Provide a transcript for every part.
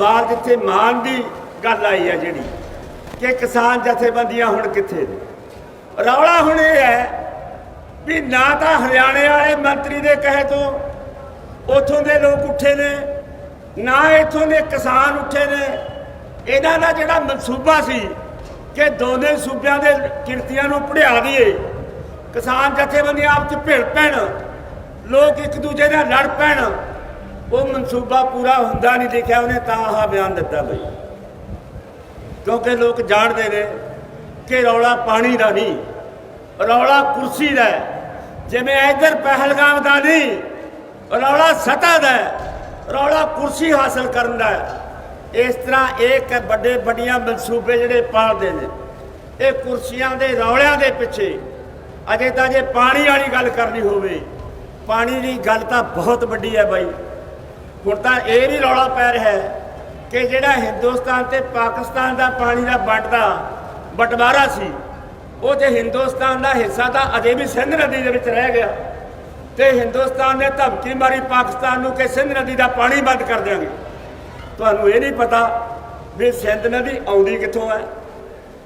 ਸਵਾਲ ਜਿੱਥੇ ਮਾਨ ਦੀ ਗੱਲ ਆਈ ਹੈ ਜਿਹੜੀ, ਕਿ ਕਿਸਾਨ ਜਥੇਬੰਦੀਆਂ ਹੁਣ ਕਿੱਥੇ ਨੇ? ਰੌਲਾ ਹੁਣ ਇਹ ਹੈ ਵੀ ਨਾ ਤਾਂ ਹਰਿਆਣੇ ਵਾਲੇ ਮੰਤਰੀ ਦੇ ਕਹੇ ਤੋਂ ਉਥੋਂ ਦੇ ਲੋਕ ਉੱਠੇ ਨੇ, ਨਾ ਇਥੋਂ ਦੇ ਕਿਸਾਨ ਉੱਠੇ ਨੇ। ਇਹਨਾਂ ਦਾ ਜਿਹੜਾ ਮਨਸੂਬਾ ਸੀ ਕਿ ਦੋਨੇ ਸੂਬਿਆਂ ਦੇ ਕਿਰਤੀਆਂ ਨੂੰ ਪੜਿਆ ਦਈਏ। ਕਿਸਾਨ ਜਥੇਬੰਦੀਆਂ ਆਪ ਚ ਭਿੜ ਪੈਣ, ਲੋਕ ਇੱਕ ਦੂਜੇ ਨਾਲ ਲੜ ਪੈਣ। ਉਹ ਮਨਸੂਬਾ ਪੂਰਾ ਹੁੰਦਾ ਨਹੀਂ ਦੇਖਿਆ ਉਹਨੇ ਤਾਂ ਆਹ ਬਿਆਨ ਦਿੱਤਾ ਬਈ। ਕਿਉਂਕਿ ਲੋਕ ਜਾਣਦੇ ਨੇ ਕਿ ਰੌਲਾ ਪਾਣੀ ਦਾ ਨਹੀਂ, ਰੌਲਾ ਕੁਰਸੀ ਦਾ ਜਿਵੇਂ ਇਧਰ ਪਹਿਲਗਾਮ ਦਾ ਨਹੀਂ, ਰੌਲਾ ਸਤਾ ਦਾ ਰੌਲਾ ਕੁਰਸੀ ਹਾਸਲ ਕਰਨ ਦਾ ਇਸ ਤਰ੍ਹਾਂ ਇੱਕ ਵੱਡੇ ਵੱਡੀਆਂ ਮਨਸੂਬੇ ਜਿਹੜੇ ਪਾਲਦੇ ਨੇ, ਇਹ ਕੁਰਸੀਆਂ ਦੇ ਰੌਲਿਆਂ ਦੇ ਪਿੱਛੇ ਅਜੇ ਤਾਂ ਜੇ ਪਾਣੀ ਵਾਲੀ ਗੱਲ ਕਰਨੀ ਹੋਵੇ, ਪਾਣੀ ਦੀ ਗੱਲ ਤਾਂ ਬਹੁਤ ਵੱਡੀ ਹੈ ਬਾਈ। ਹੁਣ ਤਾਂ ਇਹ ਵੀ ਰੌਲਾ ਪੈ ਰਿਹਾ ਕਿ ਜਿਹੜਾ ਹਿੰਦੁਸਤਾਨ ਤੇ ਪਾਕਿਸਤਾਨ ਦਾ ਪਾਣੀ ਦਾ ਵੰਡਦਾ ਬਟਵਾਰਾ ਸੀ, ਉਹ ਜੇ ਹਿੰਦੁਸਤਾਨ ਦਾ ਹਿੱਸਾ ਤਾਂ ਅਜੇ ਵੀ ਸਿੰਧ ਨਦੀ ਦੇ ਵਿੱਚ ਰਹਿ ਗਿਆ। ਤੇ ਹਿੰਦੁਸਤਾਨ ਨੇ ਧਮਕੀ ਮਾਰੀ ਪਾਕਿਸਤਾਨ ਨੂੰ ਕਿ ਸਿੰਧ ਨਦੀ ਦਾ ਪਾਣੀ ਬੰਦ ਕਰ ਦਿਆਂਗੇ। ਤੁਹਾਨੂੰ ਇਹ ਨਹੀਂ ਪਤਾ ਵੀ ਸਿੰਧ ਨਦੀ ਆਉਂਦੀ ਕਿੱਥੋਂ ਹੈ।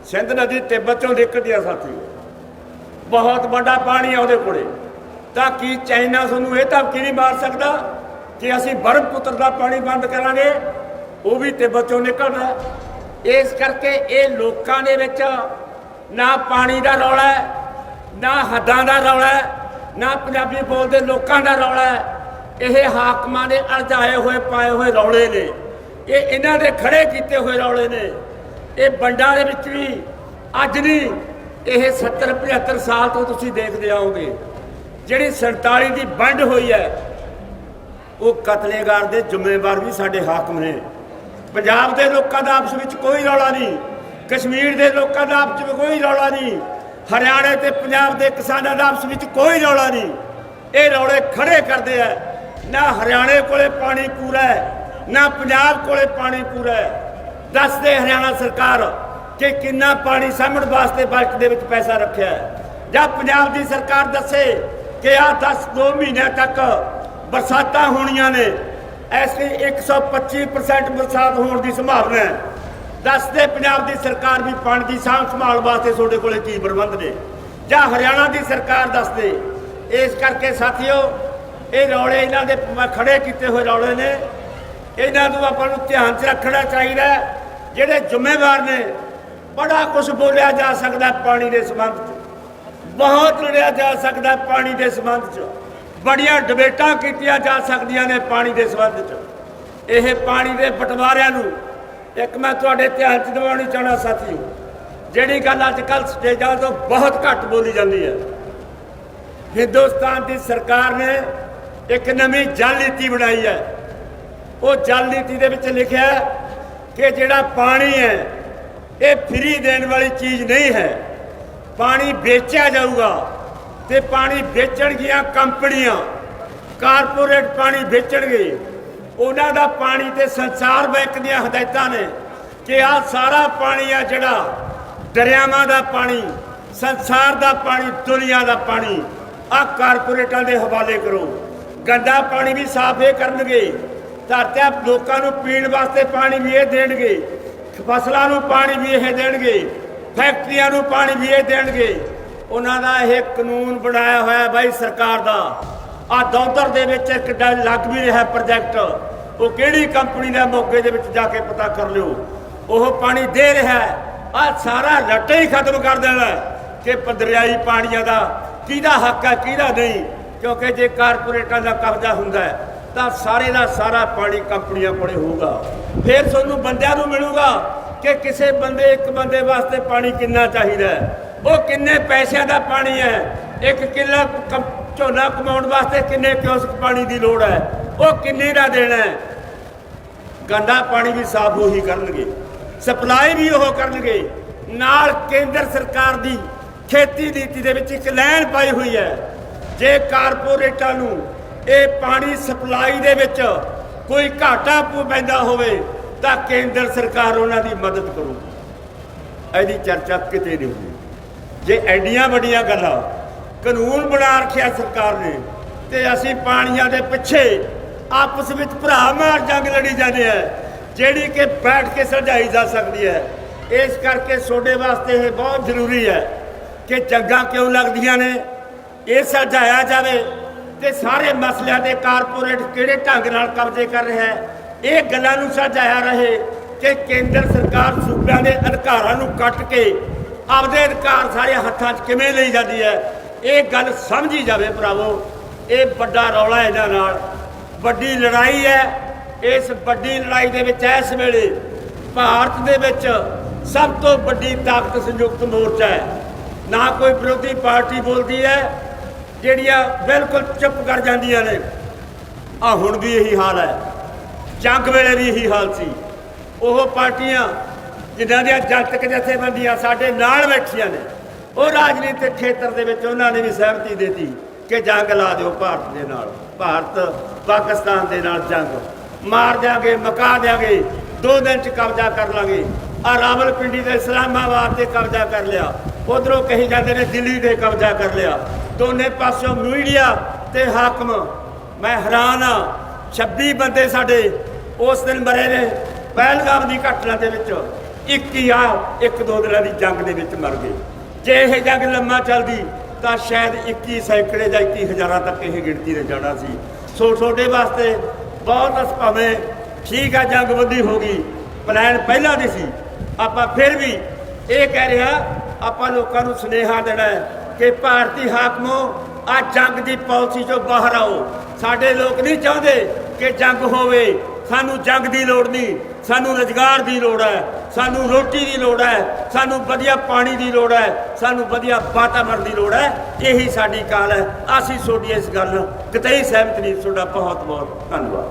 ਸਿੰਧ ਨਦੀ ਤਿੱਬਤ ਚੋਂ ਨਿਕਲਦੀ ਆ ਸਾਥੀ। ਬਹੁਤ ਵੱਡਾ ਪਾਣੀ ਆ ਉਹਦੇ ਕੋਲੇ। ਤਾਂ ਕੀ ਚਾਈਨਾ ਤੁਹਾਨੂੰ ਇਹ ਧਮਕੀ ਨਹੀਂ ਮਾਰ ਸਕਦਾ? ਕਿ ਅਸੀਂ ਬਰਮਪੁੱਤਰ ਦਾ ਪਾਣੀ ਬੰਦ ਕਰਾਂਗੇ, ਉਹ ਵੀ ਤਿੱਬਤ ਚੋਂ ਨਿਕਲਦਾ ਇਸ ਕਰਕੇ ਇਹ ਲੋਕਾਂ ਦੇ ਵਿੱਚ ਨਾ ਪਾਣੀ ਦਾ ਰੌਲਾ ਨਾ ਹੱਦਾਂ ਦਾ ਰੌਲਾ ਨਾ ਪੰਜਾਬੀ ਬੋਲਦੇ ਲੋਕਾਂ ਦਾ ਰੌਲਾ ਇਹ ਹਾਕਮਾਂ ਦੇ ਅਰਜਾਏ ਹੋਏ, ਪਾਏ ਹੋਏ ਰੌਲੇ ਨੇ। ਇਹ ਇਹਨਾਂ ਦੇ ਖੜੇ ਕੀਤੇ ਹੋਏ ਰੌਲੇ ਨੇ। ਇਹ ਬੰਡਾਂ ਦੇ ਵਿੱਚ ਵੀ ਅੱਜ ਨਹੀਂ, ਇਹ 70 75 ਸਾਲ ਤੋਂ ਤੁਸੀਂ ਦੇਖਦੇ ਆਓਗੇ। ਜਿਹੜੀ 47 ਦੀ ਵੰਡ ਹੋਈ ਹੈ ਉਹ ਕਤਲੇਗਾਰ ਦੇ ਜ਼ਿੰਮੇਵਾਰ ਵੀ ਸਾਡੇ ਹਾਕਮ ਨੇ। ਪੰਜਾਬ ਦੇ ਲੋਕਾਂ ਦਾ ਆਪਸ ਵਿੱਚ ਕੋਈ ਰੌਲਾ ਨਹੀਂ। ਕਸ਼ਮੀਰ ਦੇ ਲੋਕਾਂ ਦਾ ਆਪਸ ਵਿੱਚ ਕੋਈ ਰੌਲਾ ਨਹੀਂ। ਹਰਿਆਣੇ ਤੇ ਪੰਜਾਬ ਦੇ ਕਿਸਾਨਾਂ ਦਾ ਆਪਸ ਵਿੱਚ ਕੋਈ ਰੌਲਾ ਨਹੀਂ। ਇਹ ਰੌਲੇ ਖੜੇ ਕਰਦੇ ਆ। ਨਾ ਹਰਿਆਣੇ ਕੋਲੇ ਪਾਣੀ ਪੂਰਾ ਹੈ, ਨਾ ਪੰਜਾਬ ਕੋਲੇ ਪਾਣੀ ਪੂਰਾ ਹੈ। ਦੱਸਦੇ ਹਰਿਆਣਾ ਸਰਕਾਰ ਕਿ ਕਿੰਨਾ ਪਾਣੀ ਸਾਂਭਣ ਵਾਸਤੇ ਬਜਟ ਦੇ ਵਿੱਚ ਪੈਸਾ ਰੱਖਿਆ ਹੈ। ਜਾਂ ਪੰਜਾਬ ਦੀ ਸਰਕਾਰ ਦੱਸੇ ਕਿ ਆ 10 2 ਮਹੀਨਿਆਂ ਤੱਕ ਬਰਸਾਤਾਂ ਹੋਣੀਆਂ ਨੇ। ਐਸੀ 125% ਬਰਸਾਤ ਹੋਣ ਦੀ ਸੰਭਾਵਨਾ ਹੈ। ਦੱਸਦੇ ਪੰਜਾਬ ਦੀ ਸਰਕਾਰ ਵੀ ਪਾਣੀ ਦੀ ਸਾਂਭ ਸੰਭਾਲ ਵਾਸਤੇ ਤੁਹਾਡੇ ਕੋਲੇ ਕੀ ਪ੍ਰਬੰਧ ਨੇ। ਜਾਂ ਹਰਿਆਣਾ ਦੀ ਸਰਕਾਰ ਦੱਸਦੇ। ਇਸ ਕਰਕੇ ਸਾਥੀਓ, ਇਹ ਰੌਲੇ ਇਹਨਾਂ ਦੇ ਮ- ਖੜੇ ਕੀਤੇ ਹੋਏ ਰੌਲੇ ਨੇ। ਇਹਨਾਂ ਨੂੰ ਆਪਾਂ ਨੂੰ ਧਿਆਨ 'ਚ ਰੱਖਣਾ ਚਾਹੀਦਾ ਜਿਹੜੇ ਜ਼ਿੰਮੇਵਾਰ ਨੇ, ਬੜਾ ਕੁਝ ਬੋਲਿਆ ਜਾ ਸਕਦਾ ਪਾਣੀ ਦੇ ਸੰਬੰਧ 'ਚ। ਬਹੁਤ ਲੜਿਆ ਜਾ ਸਕਦਾ ਪਾਣੀ ਦੇ ਸੰਬੰਧ 'ਚ। ਬੜੀਆਂ ਡਿਬੇਟਾਂ ਕੀਤੀਆਂ ਜਾ ਸਕਦੀਆਂ ਨੇ ਪਾਣੀ ਦੇ ਸੰਬੰਧ 'ਚ। ਇਹ ਪਾਣੀ ਦੇ ਬਟਵਾਰਿਆਂ ਨੂੰ ਇੱਕ ਮੈਂ ਤੁਹਾਡੇ ਧਿਆਨ 'ਚ ਦਿਵਾਉਣੀ ਚਾਹਣਾ ਸਾਥੀਓ, ਜਿਹੜੀ ਗੱਲ ਅੱਜ ਕੱਲ੍ਹ ਸਟੇਜਾਂ ਤੋਂ ਬਹੁਤ ਘੱਟ ਬੋਲੀ ਜਾਂਦੀ ਹੈ। ਹਿੰਦੁਸਤਾਨ ਦੀ ਸਰਕਾਰ ਨੇ ਇੱਕ ਨਵੀਂ ਜਲ ਨੀਤੀ ਬਣਾਈ ਹੈ। ਉਹ ਜਲ ਨੀਤੀ ਦੇ ਵਿੱਚ ਲਿਖਿਆ ਕਿ ਜਿਹੜਾ ਪਾਣੀ ਹੈ, ਇਹ ਫ੍ਰੀ ਦੇਣ ਵਾਲੀ ਚੀਜ਼ ਨਹੀਂ ਹੈ। ਪਾਣੀ ਵੇਚਿਆ ਜਾਊਗਾ। ਤੇ ਪਾਣੀ ਵੇਚਣਗੀਆਂ ਕੰਪਨੀਆਂ, ਕਾਰਪੋਰੇਟ ਪਾਣੀ ਵੇਚਣਗੇ ਉਹਨਾਂ ਦਾ ਪਾਣੀ ਤੇ ਸੰਸਾਰ ਬੈਂਕ ਦੀਆਂ ਹਦਾਇਤਾਂ ਨੇ ਕਿ ਆਹ ਸਾਰਾ ਪਾਣੀ ਆ ਜਿਹੜਾ ਦਰਿਆਵਾਂ ਦਾ ਪਾਣੀ, ਸੰਸਾਰ ਦਾ ਪਾਣੀ, ਦੁਨੀਆ ਦਾ ਪਾਣੀ ਆ ਕਾਰਪੋਰੇਟਾਂ ਦੇ ਹਵਾਲੇ ਕਰੋ। ਗੰਦਾ ਪਾਣੀ ਵੀ ਸਾਫ਼ ਇਹ ਕਰਨਗੇ, ਧਰਤਿਆਂ ਲੋਕਾਂ ਨੂੰ ਪੀਣ ਵਾਸਤੇ ਪਾਣੀ ਵੀ ਇਹ ਦੇਣਗੇ, ਫਸਲਾਂ ਨੂੰ ਪਾਣੀ ਵੀ ਇਹ ਦੇਣਗੇ, ਫੈਕਟਰੀਆਂ ਨੂੰ ਪਾਣੀ ਵੀ ਇਹ ਦੇਣਗੇ। ਉਹਨਾਂ ਦਾ ਇਹ ਕਾਨੂੰਨ ਬਣਾਇਆ ਹੋਇਆ ਬਾਈ ਸਰਕਾਰ ਦਾ। ਆ ਦੌਦਰ ਦੇ ਵਿੱਚ ਇੱਕ ਡ- ਲੱਗ ਵੀ ਰਿਹਾ ਪ੍ਰੋਜੈਕਟ। ਉਹ ਕਿਹੜੀ ਕੰਪਨੀ ਦਾ ਮੌਕੇ ਦੇ ਵਿੱਚ ਜਾ ਕੇ ਪਤਾ ਕਰ ਲਿਓ। ਉਹ ਪਾਣੀ ਦੇ ਰਿਹਾ ਹੈ। ਆ ਸਾਰਾ ਰੱਟੇ ਹੀ ਖਤਮ ਕਰ ਦੇਣਾ ਕਿ ਦਰਿਆਈ ਪਾਣੀਆਂ ਦਾ ਕਿਹਦਾ ਹੱਕ ਹੈ, ਕਿਹਦਾ ਨਹੀਂ? ਕਿਉਂਕਿ ਜੇ ਕਾਰਪੋਰੇਟਾਂ ਦਾ ਕਬਜ਼ਾ ਹੁੰਦਾ ਤਾਂ ਸਾਰੇ ਦਾ ਸਾਰਾ ਪਾਣੀ ਕੰਪਨੀਆਂ ਕੋਲੇ ਹੋਊਗਾ। ਫਿਰ ਤੁਹਾਨੂੰ ਬੰਦਿਆਂ ਨੂੰ ਮਿਲੂਗਾ ਕਿ ਕਿਸੇ ਬੰਦੇ, ਇੱਕ ਬੰਦੇ ਵਾਸਤੇ ਪਾਣੀ ਕਿੰਨਾ ਚਾਹੀਦਾ ਹੈ। ਉਹ ਕਿੰਨੇ ਪੈਸਿਆਂ ਦਾ ਪਾਣੀ ਹੈ? ਇੱਕ ਕਿੱਲਾ ਕਮ- ਝੋਨਾ ਕਮਾਉਣ ਵਾਸਤੇ ਕਿੰਨੇ ਕਿਉਸਕ ਪਾਣੀ ਦੀ ਲੋੜ ਹੈ? ਉਹ ਕਿੰਨੇ ਦਾ ਦੇਣਾ ਹੈ? ਗੰਦਾ ਪਾਣੀ ਵੀ ਸਾਫ਼ ਉਹੀ ਕਰਨਗੇ। ਸਪਲਾਈ ਵੀ ਉਹ ਕਰਨਗੇ। ਨਾਲ ਕੇਂਦਰ ਸਰਕਾਰ ਦੀ ਖੇਤੀ ਨੀਤੀ ਦੇ ਵਿੱਚ ਇੱਕ ਲਾਈਨ ਪਾਈ ਹੋਈ ਹੈ। ਜੇ ਕਾਰਪੋਰੇਟਾਂ ਨੂੰ ਇਹ ਪਾਣੀ ਸਪਲਾਈ ਦੇ ਵਿੱਚ ਕੋਈ ਘਾਟਾ ਪੈਂਦਾ ਹੋਵੇ, ਤਾਂ ਕੇਂਦਰ ਸਰਕਾਰ ਉਹਨਾਂ ਦੀ ਮਦਦ ਕਰੂ ਇਹਦੀ ਚਰਚਾ ਕਿਤੇ ਨਹੀਂ ਹੋਈ ਜੇ ਐਡੀਆਂ ਵੱਡੀਆਂ ਗੱਲਾਂ ਕਾਨੂੰਨ ਬਣਾ ਰੱਖਿਆ ਸਰਕਾਰ ਨੇ ਤੇ ਅਸੀਂ ਪਾਣੀਆਂ ਦੇ ਪਿੱਛੇ ਆਪਸ ਵਿੱਚ ਭਰਾ ਮਾਰ ਜੰਗ ਲੜੀ ਜਾਂਦੇ ਆ, ਜਿਹੜੀ ਕਿ ਬੈਠ ਕੇ ਸੁਲਝਾਈ ਜਾ ਸਕਦੀ ਹੈ। ਇਸ ਕਰਕੇ ਤੁਹਾਡੇ ਵਾਸਤੇ ਇਹ ਬਹੁਤ ਜ਼ਰੂਰੀ ਹੈ ਕਿ ਜੰਗਾਂ ਕਿਉਂ ਲੱਗਦੀਆਂ ਨੇ, ਇਹ ਸੁਲਝਾਇਆ ਜਾਵੇ ਤੇ ਸਾਰੇ ਮਸਲਿਆਂ 'ਤੇ ਕਾਰਪੋਰੇਟ ਕਿਹੜੇ ਢੰਗ ਨਾਲ ਕਬਜ਼ੇ ਕਰ ਰਿਹਾ ਹੈ, ਇਹ ਗੱਲਾਂ ਨੂੰ ਸੁਲਝਾਇਆ ਰਹੇ ਕਿ ਕੇਂਦਰ ਸਰਕਾਰ ਸੂਬਿਆਂ ਦੇ ਅਧਿਕਾਰਾਂ ਨੂੰ ਕੱਟ ਕੇ ਆਪਦੇ ਅਧਿਕਾਰ ਸਾਰੇ ਹੱਥਾਂ 'ਚ ਕਿਵੇਂ ਲਈ ਜਾਂਦੀ ਹੈ? ਇਹ ਗੱਲ ਸਮਝੀ ਜਾਵੇ ਭਰਾਵੋ। ਇਹ ਵੱਡਾ ਰੌਲਾ ਇਹਨਾਂ ਨਾਲ। ਵੱਡੀ ਲੜਾਈ ਹੈ। ਇਸ ਵੱਡੀ ਲੜਾਈ ਦੇ ਵਿੱਚ ਇਸ ਵੇਲੇ ਭਾਰਤ ਦੇ ਵਿੱਚ ਸਭ ਤੋਂ ਵੱਡੀ ਤਾਕਤ ਸੰਯੁਕਤ ਮੋਰਚਾ ਹੈ। ਨਾ ਕੋਈ ਵਿਰੋਧੀ ਪਾਰਟੀ ਬੋਲਦੀ ਹੈ, ਜਿਹੜੀਆਂ ਬਿਲਕੁਲ ਚੁੱਪ ਕਰ ਜਾਂਦੀਆਂ ਨੇ। ਆ ਹੁਣ ਵੀ ਇਹੀ ਹਾਲ ਹੈ। ਜੰਗ ਵੇਲੇ ਵੀ ਇਹੀ ਹਾਲ ਸੀ। ਉਹ ਪਾਰਟੀਆਂ ਜਿਨ੍ਹਾਂ ਦੀਆਂ ਜਨਤਕ ਜਥੇਬੰਦੀਆਂ ਸਾਡੇ ਨਾਲ ਬੈਠੀਆਂ ਨੇ, ਉਹ ਰਾਜਨੀਤਿਕ ਖੇਤਰ ਦੇ ਵਿੱਚ ਉਹਨਾਂ ਨੇ ਵੀ ਸਹਿਮਤੀ ਦਿੱਤੀ ਕਿ ਜੰਗ ਲਾ ਦਿਓ ਭਾਰਤ ਦੇ ਨਾਲ, ਭਾਰਤ ਪਾਕਿਸਤਾਨ ਦੇ ਨਾਲ ਜੰਗ। ਮਾਰ ਦਿਆਂਗੇ, ਮਕਾ ਦਿਆਂਗੇ, ਦੋ ਦਿਨ ਚ ਕਬਜ਼ਾ ਕਰ ਲਾਂਗੇ। ਆ ਰਾਵਲਪਿੰਡੀ ਦੇ ਇਸਲਾਮਾਬਾਦ ਤੇ ਕਬਜ਼ਾ ਕਰ ਲਿਆ। ਉਧਰੋਂ ਕਹੀ ਜਾਂਦੇ ਨੇ ਦਿੱਲੀ ਤੇ ਕਬਜ਼ਾ ਕਰ ਲਿਆ। ਦੋਨੇ ਪਾਸਿਓਂ ਮੀਡੀਆ ਤੇ ਹਾਕਮ। ਮੈਂ ਹੈਰਾਨ ਆ 26 ਬੰਦੇ ਸਾਡੇ ਉਸ ਦਿਨ ਮਰੇ ਨੇ, ਪਹਿਲਗਾਮ ਦੀ ਘਟਨਾ ਦੇ ਵਿੱਚ। 21 ਆ, ਇੱਕ ਦੋ ਦਿਨਾਂ ਦੀ ਜੰਗ ਦੇ ਵਿੱਚ ਮਰ ਗਏ। ਜੇ ਇਹ ਜੰਗ ਲੰਮਾ ਚੱਲਦੀ, ਤਾਂ ਸ਼ਾਇਦ 21 ਸੈਂਕੜੇ ਜਾਂ 21 ਹਜ਼ਾਰਾਂ ਤੱਕ ਇਹ ਗਿਣਤੀ 'ਤੇ ਜਾਣਾ ਸੀ। ਸੋ ਤੁਹਾਡੇ ਵਾਸਤੇ ਬਹੁਤ ਅਸਪਾਵੇਂ ਠੀਕ ਆ ਜੰਗਬੰਦੀ ਹੋ ਗਈ, ਪਲਾਨ ਪਹਿਲਾਂ ਦੀ ਸੀ। ਆਪਾਂ ਫਿਰ ਵੀ ਇਹ ਕਹਿ ਰਿਹਾ ਆਪਾਂ ਲੋਕਾਂ ਨੂੰ ਸੁਨੇਹਾ ਦੇਣਾ ਕਿ ਭਾਰਤੀ ਹਾਕਮੋ ਆ ਜੰਗ ਦੀ ਪਾਲਿਸੀ ਚੋਂ ਬਾਹਰ ਆਓ। ਸਾਡੇ ਲੋਕ ਨਹੀਂ ਚਾਹੁੰਦੇ ਕਿ ਜੰਗ ਹੋਵੇ। ਸਾਨੂੰ ਜੰਗ ਦੀ ਲੋੜ ਨਹੀਂ, ਸਾਨੂੰ ਰੁਜ਼ਗਾਰ ਦੀ ਲੋੜ ਹੈ, ਸਾਨੂੰ ਰੋਟੀ ਦੀ ਲੋੜ ਹੈ, ਸਾਨੂੰ ਵਧੀਆ ਪਾਣੀ ਦੀ ਲੋੜ ਹੈ, ਸਾਨੂੰ ਵਧੀਆ ਵਾਤਾਵਰਣ ਦੀ ਲੋੜ ਹੈ, ਇਹੀ ਸਾਡੀ ਕਾਲ ਹੈ। ਅਸੀਂ ਤੁਹਾਡੀ ਇਸ ਗੱਲ ਨਾਲ ਕਿਤੇ ਸਹਿਮਤ ਨਹੀਂ। ਤੁਹਾਡਾ ਬਹੁਤ ਬਹੁਤ ਧੰਨਵਾਦ।